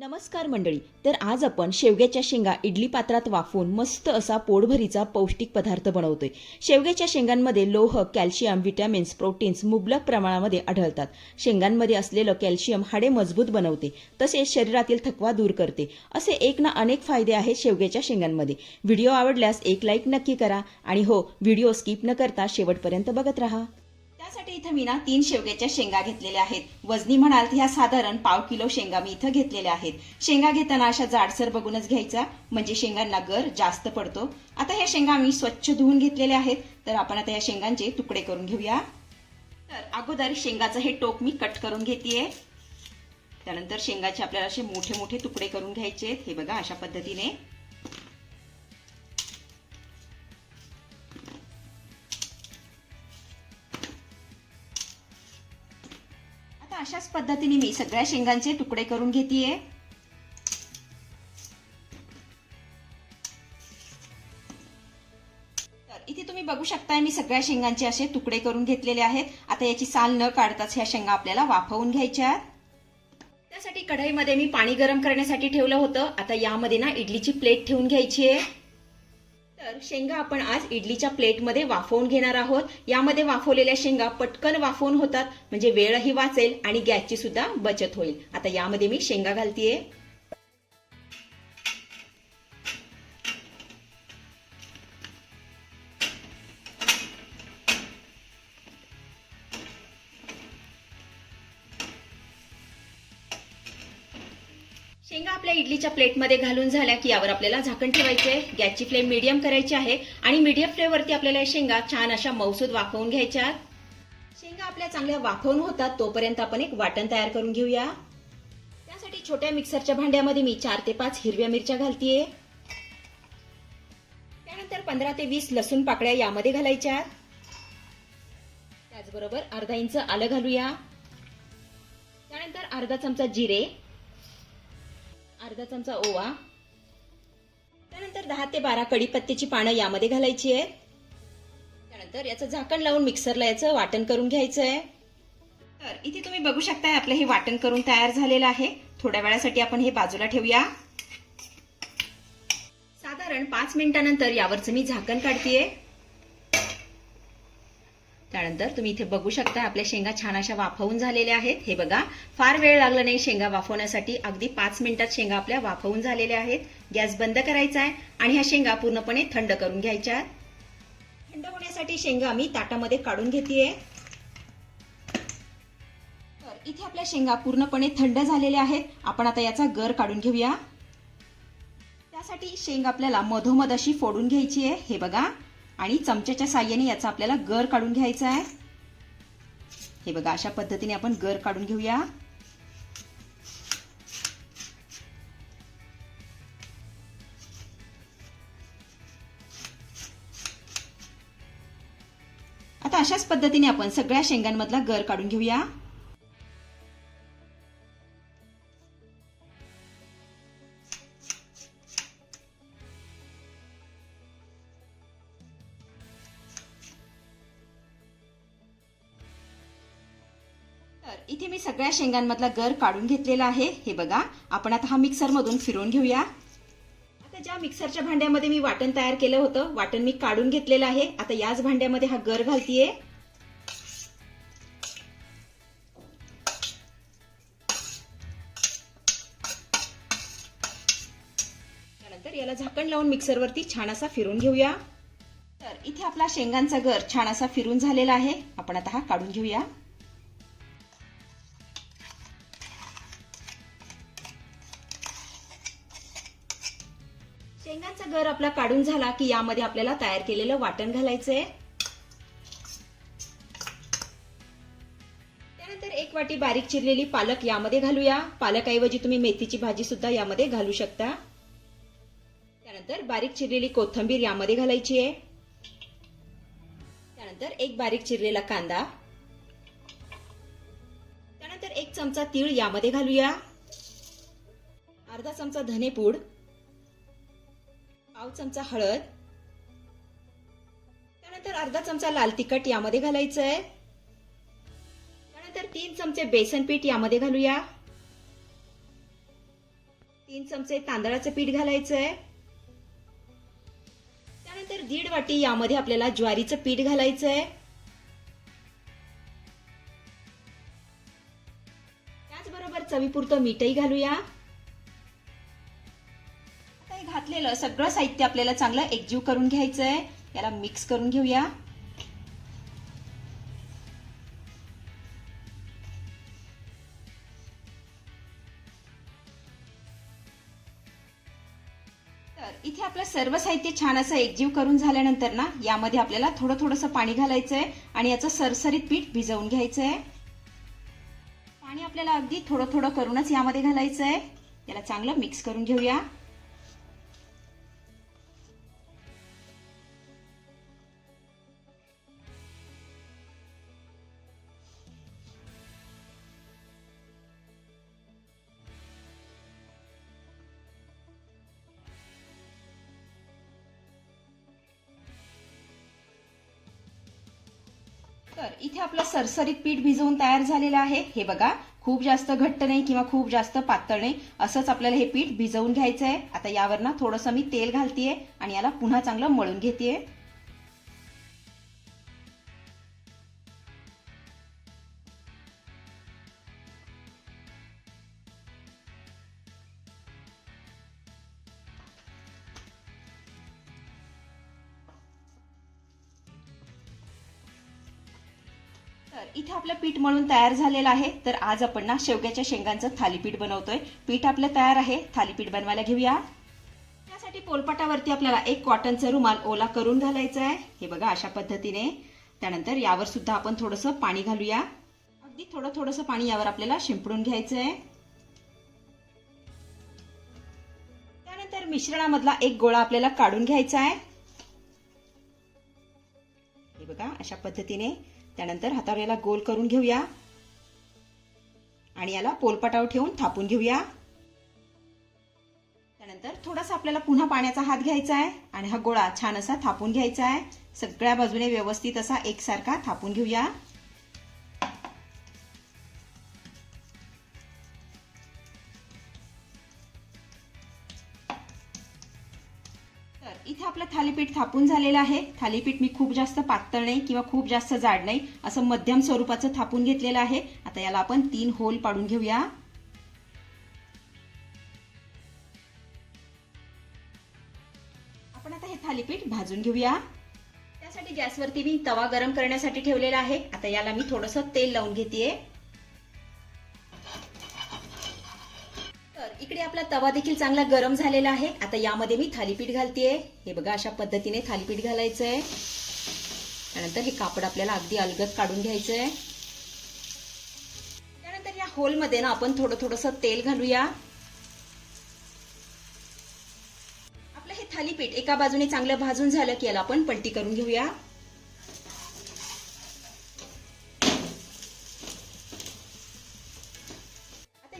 नमस्कार मंडळी तर आज आपण शेवग्याच्या शेंगा इडली पात्रात वाफवून मस्त असा पोटभरीचा पौष्टिक पदार्थ बनवतोय. शेवग्याच्या शेंगांमध्ये लोह कॅल्शियम व्हिटॅमिन्स प्रोटीन्स मुबलक प्रमाणामध्ये आढळतात. शेंगांमध्ये असलेलं कॅल्शियम हाडे मजबूत बनवते तसेच शरीरातील थकवा दूर करते. असे एक ना अनेक फायदे आहेत शेवग्याच्या शेंगांमध्ये. व्हिडिओ आवडल्यास एक लाईक नक्की करा आणि हो व्हिडिओ स्किप न करता शेवटपर्यंत बघत राहा. त्यासाठी इथं मी ना तीन शेवग्याच्या शेंगा घेतलेल्या आहेत. वजनी म्हणाल तर ह्या साधारण पाव किलो शेंगा मी इथं घेतलेल्या आहेत. शेंगा घेताना अशा जाडसर बघूनच घ्यायचा. म्हणजे शेंगांना गर जास्त पडतो. आता ह्या शेंगा मी स्वच्छ धुवून घेतलेल्या आहेत. तर आपण आता या शेंगांचे तुकडे करून घेऊया. तर अगोदर शेंगाचं हे टोक मी कट करून घेतेय. त्यानंतर शेंगाचे आपल्याला असे मोठे मोठे तुकडे करून घ्यायचे आहेत. हे बघा अशा पद्धतीने. अशाच पद्धतीने मी सगळ्या शेंगांचे तुकडे करून घेतेय. तर इथे तुम्ही बघू शकताय मी सगळ्या शेंगांचे असे तुकडे करून घेतलेले आहेत. आता याची साल न काढताच ह्या शेंगा आपल्याला वाफवून घ्यायच्या. त्यासाठी कढईमध्ये मी पाणी गरम करण्यासाठी ठेवलं होतं. आता यामध्ये ना इडलीची प्लेट ठेवून घ्यायची आहे. शेंगा आपण आज इडलीच्या प्लेटमध्ये वाफवून घेणार आहोत. यामध्ये वाफवलेल्या शेंगा पटकन वाफवून होतात म्हणजे वेळही वाचेल आणि गॅसची सुद्धा बचत होईल. आता यामध्ये मी शेंगा घालतीये. शेंगा आपल्या इडलीच्या प्लेटमध्ये घालून झाल्या की यावर आपल्याला झाकण ठेवायचे गॅसची फ्लेम मीडियम करायची आहे आणि मीडियम फ्लेमवरती आपल्याला शेंगा छान अशा मौसूद वाफवून घ्यायच्या शेंगा आपल्या चांगल्या वाफवून होतात तोपर्यंत आपण एक वाटण तयार करून घेऊया. त्यासाठी छोट्या मिक्सरच्या भांड्यामध्ये मी चार ते पाच हिरव्या मिरच्या घालतीये. त्यानंतर पंधरा ते वीस लसूण पाकळ्या यामध्ये घालायच्या त्याचबरोबर अर्धा इंच आलं घालूया. त्यानंतर अर्धा चमचा जिरे. अर्धा चमचा ओवा. त्यानंतर दहा ते बारा कढीपत्त्याची पानं यामध्ये घालायची आहेत. त्यानंतर याचं झाकण लावून मिक्सरला याचं वाटण करून घ्यायचं आहे तर इथे तुम्ही बघू शकताय आपलं हे वाटण करून तयार झालेलं आहे. थोड्या वेळासाठी आपण हे बाजूला ठेवूया. साधारण पाच मिनिटानंतर यावरचं मी झाकण काढतीये. त्यानंतर तुम्ही इथे बघू शकता आपल्या शेंगा छान अशा वाफवून झालेल्या आहेत. हे बघा फार वेळ लागला नाही शेंगा वाफवण्यासाठी. अगदी पाच मिनिटात शेंगा आपल्या वाफवून झालेल्या आहेत. गॅस बंद करायचा आहे आणि ह्या शेंगा पूर्णपणे थंड करून घ्यायच्या थंड होण्यासाठी शेंगा मी ताटामध्ये काढून घेतेय. तर इथे आपल्या शेंगा पूर्णपणे थंड झालेल्या आहेत. आपण आता याचा गर काढून घेऊया. त्यासाठी शेंग आपल्याला मधोमध अशी फोडून घ्यायची आहे. हे बघा आणि चमच्याच्या साह्याने याचा आपल्याला गर काढून घ्यायचा आहे. हे बघा अशा पद्धतीने आपण गर काढून घेऊया. आता अशाच पद्धतीने आपण सगळ्या शेंगांमधला गर काढून घेऊया. सगळ्या शेंगांमधला गर काढून घेतलेला आहे. हे बघा आपण आता हा मिक्सर मधून फिरवून घेऊया. आता ज्या मिक्सरच्या भांड्यामध्ये मी वाटण तयार केलं होतं वाटण मी काढून घेतलेलं आहे. आता याच भांड्यामध्ये हा गर घालतीये. त्यानंतर याला झाकण लावून मिक्सरवरती छान असा फिरून घेऊया. तर इथे आपला शेंगांचा गर छान असा फिरून झालेला आहे. आपण आता हा काढून घेऊया. गर आपला काढून झाला की यामध्ये आपल्याला तयार केलेलं वाटण घालायचंय. त्यानंतर एक वाटी बारीक चिरलेली पालक यामध्ये घालूया. पालकऐवजी तुम्ही मेथीची भाजी सुद्धा यामध्ये घालू शकता. त्यानंतर बारीक चिरलेली कोथिंबीर यामध्ये घालायची आहे. त्यानंतर एक बारीक चिरलेला कांदा. त्यानंतर एक चमचा तीळ यामध्ये घालूया. अर्धा चमचा धनेपूड. पाव चमचा हळद. त्यानंतर अर्धा चमचा लाल तिखट यामध्ये घालायचं आहे त्यानंतर तीन चमचे बेसन पीठ यामध्ये घालूया. तीन चमचे तांदळाचं पीठ घालायचं आहे त्यानंतर दीड वाटी यामध्ये आपल्याला ज्वारीचं पीठ घालायचं आहे त्याचबरोबर चवीपुरतं मीठही घालूया. केलं. सगळं साहित्य आपल्याला चांगलं एकजीव करून घ्यायचं आहे याला मिक्स करून घेऊया. तर इथे आपलं सर्व साहित्य छान असं एकजीव करून झाल्यानंतर ना यामध्ये आपल्याला थोडं थोडंसं पाणी घालायचं आहे आणि याचं सरसरीत पीठ भिजवून घ्यायचं आहे पाणी आपल्याला अगदी थोडं थोडं करूनच यामध्ये घालायचं आहे याला चांगलं मिक्स करून घेऊया. तर इथे आपलं सरसरीत पीठ भिजवून तयार झालेलं आहे. हे बघा खूप जास्त घट्ट नाही किंवा खूप जास्त पातळ नाही. असंच आपल्याला हे पीठ भिजवून घ्यायचं आहे आता यावर ना थोडंसं मी तेल घालतीये आणि याला पुन्हा चांगलं मळून घेतेय. तर इथे आपलं पीठ मळून तयार झालेलं आहे. तर आज आपण ना शेवग्याच्या शेंगांचं थालीपीठ बनवतोय. पीठ आपलं तयार आहे. थालीपीठ बनवायला घेऊया. त्यासाठी पोलपाटावरती आपल्याला एक कॉटनचा रुमाल ओला करून घालायचा आहे. हे बघा अशा पद्धतीने. त्यानंतर यावर सुद्धा आपण थोडंसं पाणी घालूया. अगदी थोडं थोडंसं पाणी यावर आपल्याला शिंपडून घ्यायचं आहे त्यानंतर मिश्रणामधला एक गोळा आपल्याला काढून घ्यायचा आहे. हे बघा अशा पद्धतीने त्यानंतर हातावर याला गोल करून घेऊया. आणि याला पोलपाटावर ठेवून थापून घेऊया. त्यानंतर थोडासा आपल्याला पुन्हा पाण्याचा हात घ्यायचा आहे आणि हा गोळा छान असा थापून घ्यायचा आहे. सगळ्या बाजूने व्यवस्थित असा एकसारखा थापून घेऊया. इथे आपलं थालीपीठ थापून झालेलं आहे. थालीपीठ मी खूप जास्त पातळ नाही किंवा खूप जास्त जाड नाही असं मध्यम स्वरूपाचं थापून घेतलेलं आहे. आता याला आपण तीन होल पाडून घेऊया. आपण आता हे थालीपीठ भाजून घेऊया. त्यासाठी गॅसवरती मी तवा गरम करण्यासाठी ठेवलेला आहे. आता याला मी थोडंसं तेल लावून घेते तर इकडे आपला तवा देखील चांगला गरम झालेला आहे. आता यामध्ये मी थालीपीठ घालतेय. हे बघा अशा पद्धतीने थालीपीठ घालायचं आहे त्यानंतर हे कापड आपल्याला अगदी अलगद काढून घ्यायचं आहे त्यानंतर या होलमध्ये ना आपण थोडं थोडंसं तेल घालूया. आपलं हे थालीपीठ एका बाजूने चांगलं भाजून झालं की याला आपण पलटी करून घेऊया.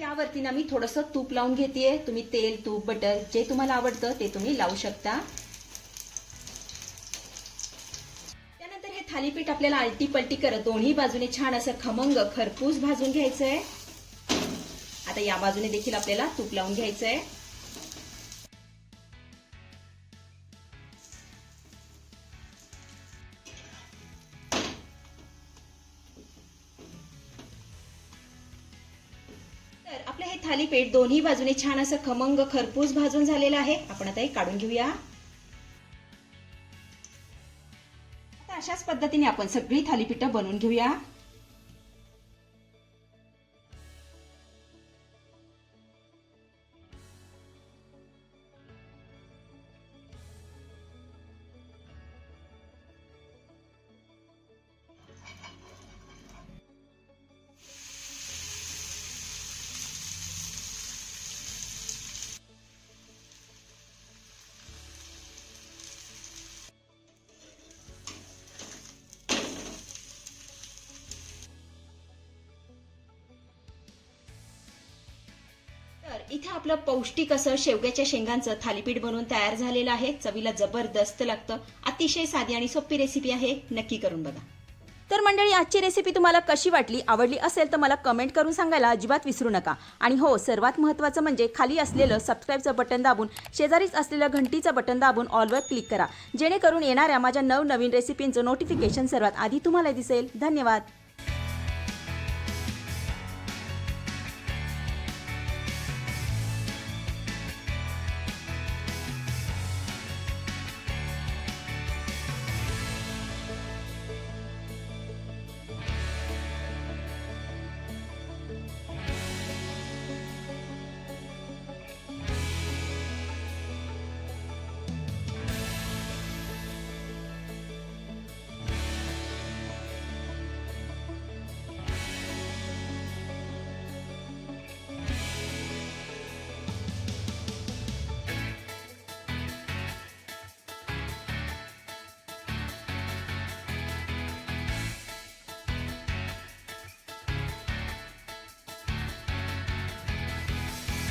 यावरती ना मी थोडंसं तूप लावून घेतेय. तुम्ही तेल तूप बटर जे तुम्हाला आवडतं ते तुम्ही लावू शकता. त्यानंतर हे थालीपीठ आपल्याला आलटी पलटी करत दोन्ही बाजूने छान असं खमंग खरपूस भाजून घ्यायचंय. आता या बाजूने देखील आपल्याला तूप लावून घ्यायचंय. आहे थालीपीठ दोन्ही बाजूने छान असं खमंग खरपूस भाजून झालेलं आहे. आपण आता हे काढून घेऊया. आता अशाच पद्धतीने आपण सगळी थालीपीठं बनवून घेऊया. इथे आपलं पौष्टिक असं शेवग्याच्या शेंगांचं थालीपीठ बनवून तयार झालेलं आहे. चवीला जबरदस्त लागतं. अतिशय साधी आणि सोपी रेसिपी आहे. नक्की करून बघा. तर मंडळी आजची रेसिपी तुम्हाला कशी वाटली आवडली असेल तर मला कमेंट करून सांगायला अजिबात विसरू नका. आणि हो सर्वात महत्त्वाचं म्हणजे खाली असलेलं सबस्क्राईबचं बटन दाबून शेजारीच असलेलं घंटीचं बटन दाबून ऑलवर क्लिक करा. जेणेकरून येणाऱ्या माझ्या नवनवीन रेसिपींचं नोटिफिकेशन सर्वात आधी तुम्हाला दिसेल. धन्यवाद.